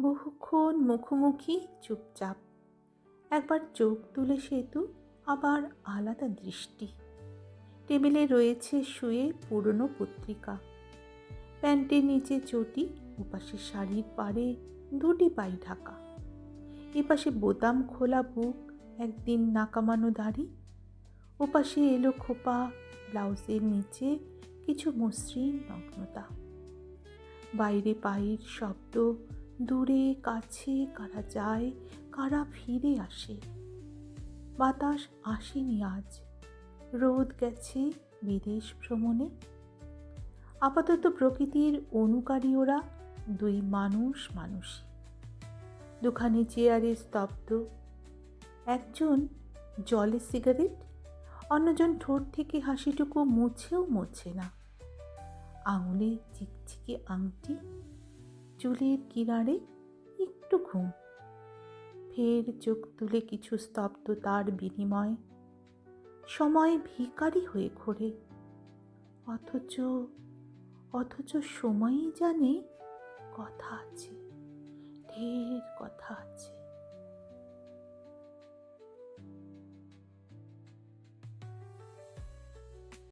বহুক্ষণ মুখোমুখি চুপচাপ। একবার চোখ তুলে সেতু, আবার আলাদা দৃষ্টি। টেবিলে রয়েছে শুয়ে পুরনো পত্রিকা। প্যান্টের নিচে চটি, ওপাশে শাড়ির পাড়ে দুটি পাই ঢাকা। এপাশে বোতাম খোলা বুক, একদিন নাকামানো দাড়ি। ওপাশে এলো খোপা, ব্লাউজের নিচে কিছু মসৃণ নগ্নতা। বাইরে পায়ের শব্দ দূরে, কাছে কারা যায়, কারা ফিরে আসে। বাতাস আসেনি আজ। রোদ গেছে বিদেশ ভ্রমণে। আপাতত প্রকৃতির অনুকারী ওরা দুই মানুষ মানুষই। দুখানি চেয়ারে স্তব্ধ। একজন জলে সিগারেট, অন্যজন ঠোঁট থেকে হাসিটুকু মুছেও মুছে না। আঙুলে চিকচিকে আংটি। চুলের কিনারে একটু ঘুম। ফের চোখ তুলে কিছু স্তব্ধতার বিনিময় সময় ভিকারি হয়ে ঘোরে। অথচ অথচ সময়ই জানে কথা আছে, ঢের কথা আছে।